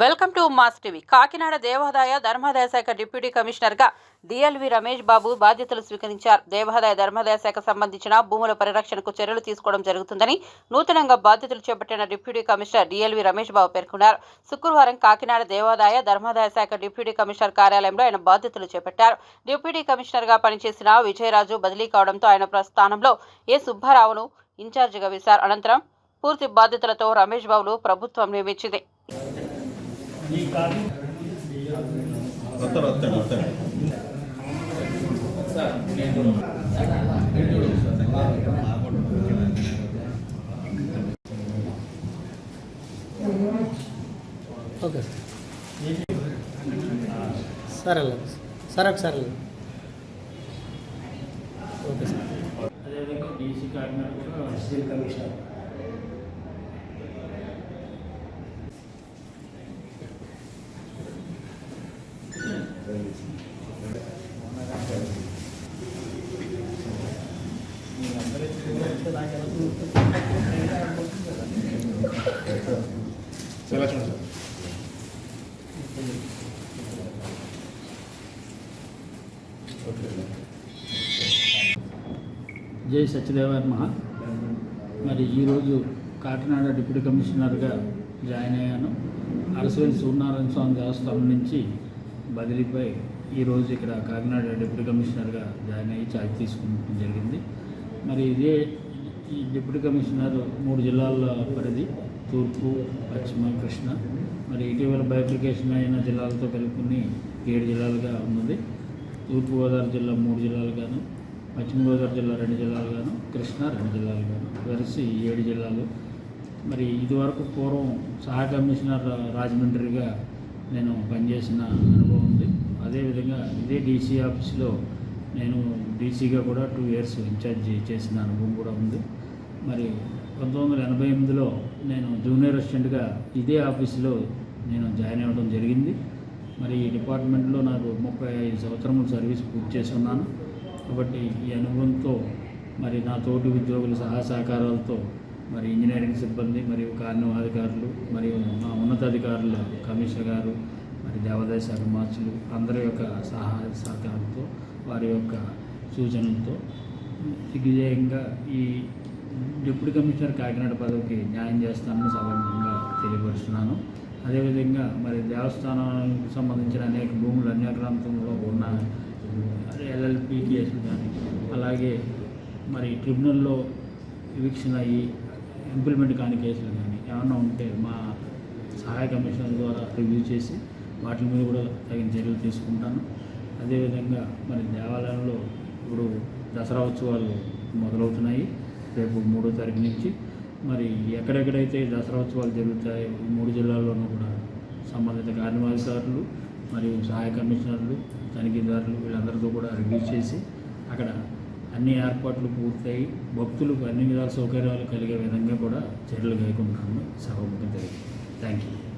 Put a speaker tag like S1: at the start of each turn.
S1: Welcome to mass TV. Kakinada దేవాదాయ ధర్మాదాయ శాఖ డిప్యూటీ కమిషనర్గా డిఎల్వి రమేష్ బాబు బాధ్యతలు స్వీకరించారు. దేవాదాయ ధర్మాదాయ శాఖ సంబంధించిన భూముల పరిరక్షణకు చర్యలు తీసుకోవడం జరుగుతుందని నూతనంగా బాధ్యతలు చేపట్టిన deputy commissioner DLV Ramesh Babu పేర్కొన్నారు. శుక్రవారం కాకినాడ దేవాదాయ ధర్మాదాయ శాఖ డిప్యూటీ కమిషనర్ కార్యాలయంలో ఆయన బాధ్యతలు చేపట్టారు. డిప్యూటీ కమిషనర్గా పనిచేసిన విజయరాజు బదిలీ కావడంతో ఆయన ప్రస్థానంలో ఏ సుబ్బారావును ఇన్ఛార్జిగా వేశారు. అనంతరం పూర్తి బాధ్యతలతో రమేష్ బాబును ప్రభుత్వం నియమించింది.
S2: వస్తారు వస్తాడు వస్తాడు
S3: ఓకే సార్. సరే సార్ ఒకసారి వెళ్ళండి ఓకే సార్
S4: అదేవిధంగా డీసీ కాకినాడ కూడా జై సత్యదేవర్మ మహా మరి ఈరోజు కాకినాడ డిప్యూటీ కమిషనర్గా జాయిన్ అయ్యాను. అరసవేలి సూర్యనారాయణ స్వామి దేవస్థానం నుంచి బదిలీపై ఈరోజు ఇక్కడ కాకినాడ డిప్యూటీ కమిషనర్గా జాయిన్ అయ్యి ఛార్జ్ తీసుకుంటం జరిగింది. మరి ఇదే ఈ డిప్యూటీ కమిషనర్ మూడు జిల్లాల పరిధి తూర్పు పశ్చిమ కృష్ణ. మరి ఇటీవల బైఫికేషన్ అయిన జిల్లాలతో కలుపుకుని ఏడు జిల్లాలుగా ఉన్నది. తూర్పుగోదావరి జిల్లా మూడు జిల్లాలుగాను పశ్చిమ గోదావరి జిల్లా రెండు జిల్లాలుగాను కృష్ణా రెండు జిల్లాలుగాను కలిసి ఏడు జిల్లాలు. మరి ఇదివరకు పూర్వం సహాయ కమిషనర్ రాజమండ్రిగా నేను పనిచేసిన అనుభవం ఉంది. అదేవిధంగా ఇదే డీసీ ఆఫీస్లో నేను డీసీగా కూడా టూ ఇయర్స్ ఇన్ఛార్జ్ చేసిన అనుభవం కూడా ఉంది. మరి పంతొమ్మిది వందల ఎనభై ఎనిమిదిలో నేను జూనియర్ అసిస్టెంట్గా ఇదే ఆఫీసులో నేను జాయిన్ అవ్వడం జరిగింది. మరి ఈ డిపార్ట్మెంట్లో నాకు ముప్పై ఐదు సంవత్సరములు సర్వీస్ పూర్తి చేసి ఉన్నాను కాబట్టి ఈ అనుభవంతో మరి నా తోటి ఉద్యోగుల సహా సహకారాలతో మరి ఇంజనీరింగ్ సిబ్బంది మరియు కార్యనిర్వహణాధికారులు మరియు మా ఉన్నతాధికారులు కమిషనర్ గారు మరి దేవాదాయ శాఖ మార్చులు అందరి యొక్క సహాయ సహకారంతో వారి యొక్క సూచనలతో దిగ్విజయంగా ఈ డిప్యూటీ కమిషనర్ కాకినాడ పదవికి న్యాయం చేస్తానని సభాముఖంగా తెలియపరుస్తున్నాను. అదేవిధంగా మరి దేవస్థానానికి సంబంధించిన అనేక భూములు అనేక ప్రాంతంలో ఉన్న ఎల్ఎల్పి కేసులు కానీ అలాగే మరి ట్రిబ్యునల్లో ఎవిక్షన్ అయ్యి ఇంప్లిమెంట్ కాని కేసులు కానీ ఏమన్నా ఉంటే మా సహాయ కమిషనర్ ద్వారా రివ్యూ చేసి వాటి మీద కూడా తగిన చర్యలు తీసుకుంటాను. అదేవిధంగా మరి దేవాలయంలో ఇప్పుడు దసరా ఉత్సవాలు మొదలవుతున్నాయి. రేపు మూడో తారీఖు నుంచి. మరి ఎక్కడెక్కడైతే దసరా ఉత్సవాలు జరుగుతాయో ఈ మూడు జిల్లాల్లోనూ కూడా సంబంధిత కార్యనిర్వాహకారులు మరియు సహాయ కమిషనర్లు తనిఖీదారులు వీళ్ళందరితో కూడా రివ్యూ చేసి అక్కడ అన్ని ఏర్పాట్లు పూర్తయి భక్తులకు అన్ని విధాల సౌకర్యాలు కలిగే విధంగా కూడా చర్యలు కైకుంటామని సభముఖం జరిగింది థ్యాంక్ యూ